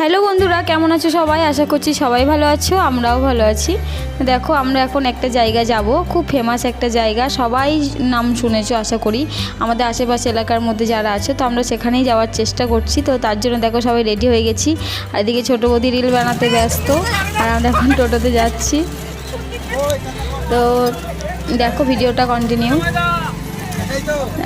Hello বন্ধুরা, কেমন আছো সবাই? আশা করছি সবাই ভালো আছো, আমরাও ভালো আছি। দেখো, আমরা এখন একটা জায়গা যাব, খুব ফেমাস একটা জায়গা, সবাই নাম শুনেছো আশা করি। আমাদের আশেপাশে এলাকার মধ্যে যারা আছে, তো আমরা সেখানেই যাওয়ার চেষ্টা করছি। তো তার জন্য দেখো, সবাই রেডি হয়ে গেছি। আর এদিকে ছোটো বৌদি রিল বানাতে ব্যস্ত, আর আমরা এখন টোটোতে যাচ্ছি। তো দেখো ভিডিওটা কন্টিনিউ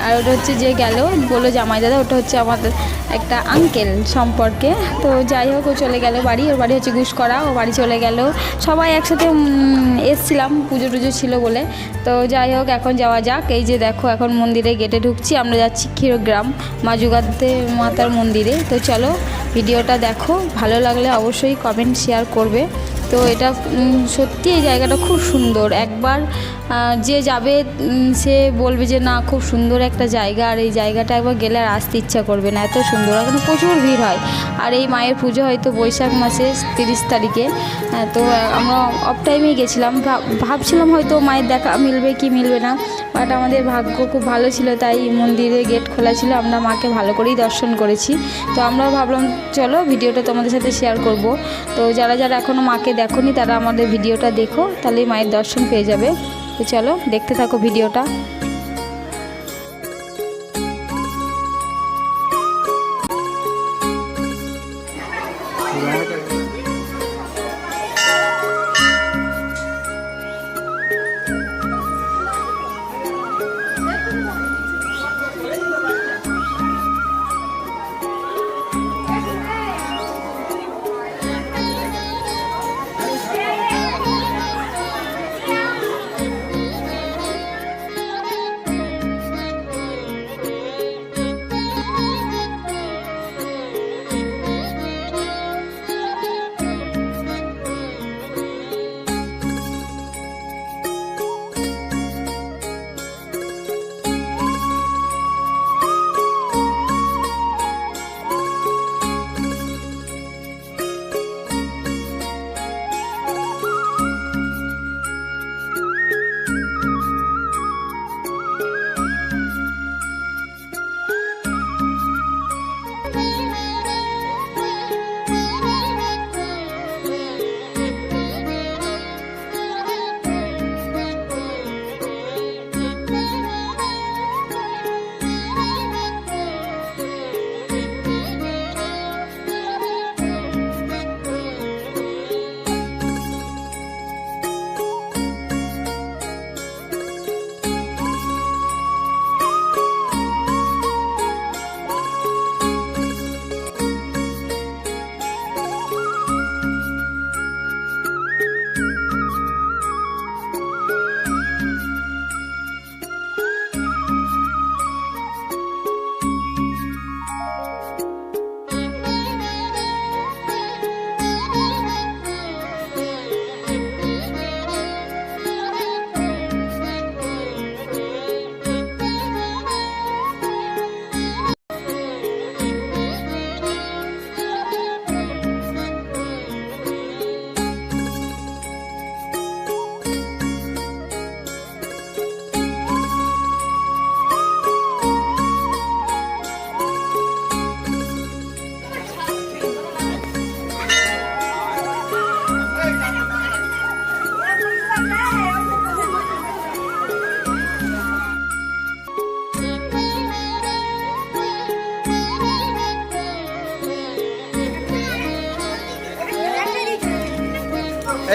আর ওটা হচ্ছে যে গেল, বলল জামাই দাদা, ওটা হচ্ছে আমাদের একটা আঙ্কেল সম্পর্কে। তো যাই হোক, ও চলে গেল বাড়ি, ওর বাড়ি হচ্ছে গুসকরা ও বাড়ি চলে গেল। সবাই একসাথে এসছিলাম, পুজো টুজো ছিল বলে। তো যাই হোক, এখন যাওয়া যাক। এই যে দেখো, এখন মন্দিরে গেটে ঢুকছি, আমরা যাচ্ছি ক্ষীরগ্রাম, মা যুগাতে মাতার মন্দিরে। তো চলো, ভিডিওটা দেখো, ভালো লাগলে অবশ্যই কমেন্ট শেয়ার করবে। তো এটা সত্যি এই জায়গাটা খুব সুন্দর। একবার যে যাবে সে বলবে যে, না, খুব সুন্দর একটা জায়গা। আর এই জায়গাটা একবার গেলে আর আসতে ইচ্ছা করবে না। এত সুন্দর, এখন প্রচুর ভিড় হয়। আর এই মায়ের পুজো হয়তো বৈশাখ মাসে তিরিশ তারিখে। তো আমরা অফ টাইমেই গেছিলাম। ভাব- ভাবছিলাম হয়তো মায়ের দেখা মিলবে কি মিলবে না। বাট আমাদের ভাগ্য খুব ভালো ছিল, তাই মন্দিরে গেট খোলা ছিল। আমরা মাকে ভালো করেই দর্শন করেছি। তো আমরাও ভাবলাম, চলো ভিডিওটা তোমাদের সাথে শেয়ার করব। তো যারা যারা এখনও মাকে দেখোনি, তারা আমাদের ভিডিওটা দেখো তাহলে মায়ের দর্শন পেয়ে যাবে। তো চলো, দেখতে থাকো ভিডিওটা।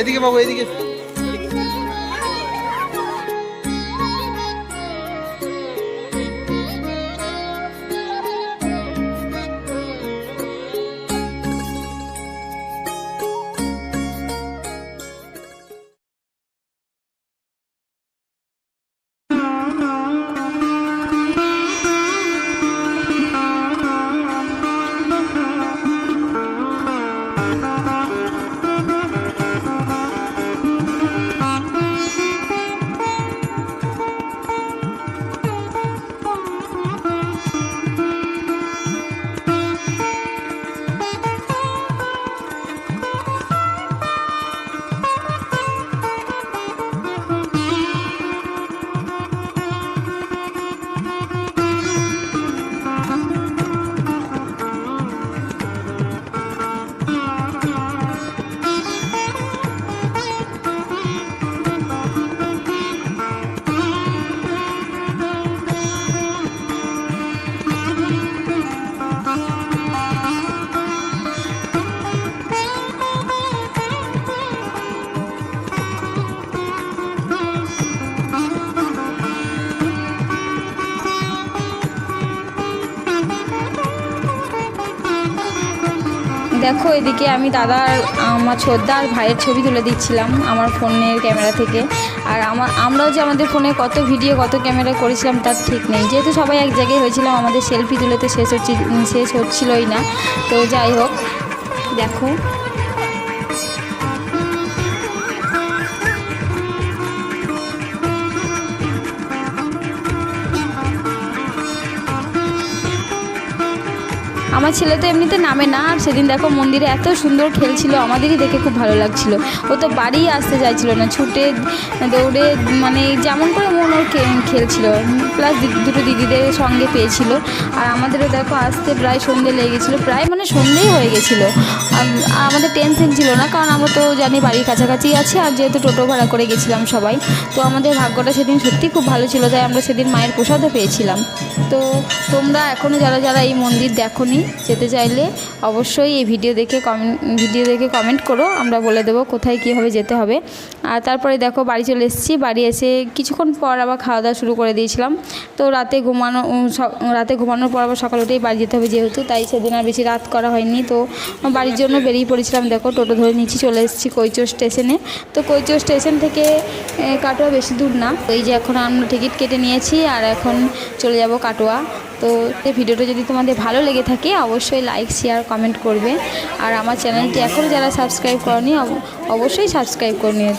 এদিকে বাবু এদিকে। দেখো, এদিকে আমি দাদার, আমার শ্রদ্ধা আর ভাইয়ের ছবি তুলে দিচ্ছিলাম আমার ফোনের ক্যামেরা থেকে। আর আমার আমরাও যে আমাদের ফোনে কত ভিডিও, কত ক্যামেরা করেছিলাম তার ঠিক নেই। যেহেতু সবাই এক জায়গায় হয়েছিলাম, আমাদের সেলফি তুলে তো শেষ হচ্ছে শেষ হচ্ছিলই না। তো যাই হোক, দেখো। আমার ছেলে তো এমনিতে নামে না, আর সেদিন দেখো মন্দিরে এত সুন্দর খেলছিল আমাদেরই দেখে খুব ভালো লাগছিল। ও তো বাড়ি আসতে চাইছিল না, ছুটে দৌড়ে মানে যেমন করে মন ওর খেলছিল প্লাস দুটো দিদিদের সঙ্গে পেয়েছিল। আর আমাদেরও দেখো আসতে প্রায় সন্ধে লেগে গেছিল, প্রায় মানে সন্ধেই হয়ে গেছিল। আমাদের টেনশন ছিল না, কারণ আমরা তো জানি বাড়ির কাছাকাছি আছে, আর যেহেতু টোটো ভাড়া করে গেছিলাম সবাই, তো আমাদের ভাগ্যটা সেদিন সত্যি খুব ভালো ছিল, তাই আমরা সেদিন মায়ের প্রসাদও পেয়েছিলাম। তো তোমরা এখনও যারা যারা এই মন্দির দেখোনি যেতে চাইলে অবশ্যই এই ভিডিও দেখে কমেন্ট ভিডিও দেখে কমেন্ট করো। আমরা বলে দেবো কোথায় কীভাবে যেতে হবে। আর তারপরে দেখো বাড়ি চলে এসেছি। বাড়ি এসে কিছুক্ষণ পর আবার খাওয়া দাওয়া শুরু করে দিয়েছিলাম। তো রাতে ঘুমানো রাতে ঘুমানোর পর আবার সকাল উঠেই বাড়ি যেতে হবে যেহেতু, তাই সেদিন আর বেশি রাত করা হয়নি। তো বাড়ির জন্য বেরিয়ে পড়েছিলাম। দেখো টোটো ধরে নিচ্ছি চলে এসেছি কৈচো স্টেশনে। তো কৈচো স্টেশন থেকে কাটোয়া বেশি দূর না। এই যে এখন আমরা টিকিট কেটে নিয়েছি। আর এখন চলে যাব কাটোয়া। তো এই ভিডিওটা যদি তোমাদের ভালো লেগে থাকে, অবশ্যই লাইক শেয়ার কমেন্ট করবে। আর আমার চ্যানেলটি এখনও যারা সাবস্ক্রাইব করনি অবশ্যই সাবস্ক্রাইব করে নিও।